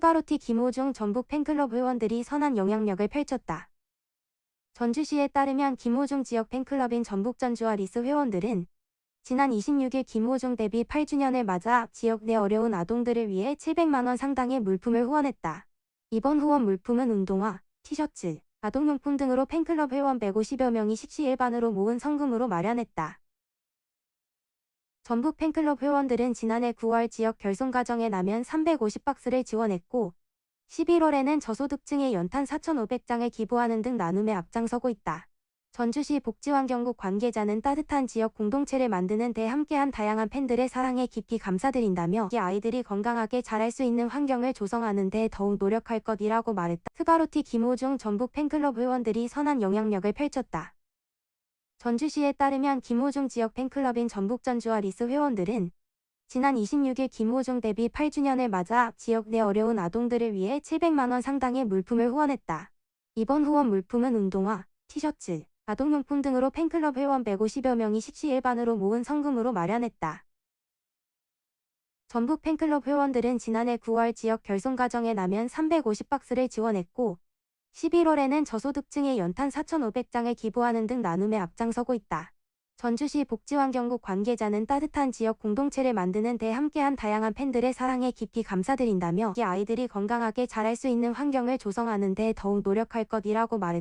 스바로티 김호중 전북 팬클럽 회원들이 선한 영향력을 펼쳤다. 전주시에 따르면 김호중 지역 팬클럽인 전북 전주와 리스 회원들은 지난 26일 김호중 데뷔 8주년을 맞아 지역 내 어려운 아동들을 위해 700만원 상당의 물품을 후원했다. 이번 후원 물품은 운동화, 티셔츠, 아동용품 등으로 팬클럽 회원 150여 명이 식시일반으로 모은 성금으로 마련했다. 전북 팬클럽 회원들은 지난해 9월 지역 결손 가정에 라면 350박스를 지원했고 11월에는 저소득층에 연탄 4,500장을 기부하는 등 나눔에 앞장서고 있다. 전주시 복지환경국 관계자는 따뜻한 지역 공동체를 만드는 데 함께한 다양한 팬들의 사랑에 깊이 감사드린다며 이 아이들이 건강하게 자랄 수 있는 환경을 조성하는 데 더욱 노력할 것이라고 말했다. 스바로티 김호중 전북 팬클럽 회원들이 선한 영향력을 펼쳤다. 전주시에 따르면 김호중 지역 팬클럽인 전북 전주와 리스 회원들은 지난 26일 김호중 데뷔 8주년을 맞아 지역 내 어려운 아동들을 위해 700만원 상당의 물품을 후원했다. 이번 후원 물품은 운동화, 티셔츠, 아동용품 등으로 팬클럽 회원 150여 명이 식시일반으로 모은 성금으로 마련했다. 전북 팬클럽 회원들은 지난해 9월 지역 결손 가정에 라면 350박스를 지원했고 11월에는 저소득층에 연탄 4,500장을 기부하는 등 나눔에 앞장서고 있다. 전주시 복지환경국 관계자는 따뜻한 지역 공동체를 만드는 데 함께한 다양한 팬들의 사랑에 깊이 감사드린다며 이 아이들이 건강하게 자랄 수 있는 환경을 조성하는 데 더욱 노력할 것이라고 말했다.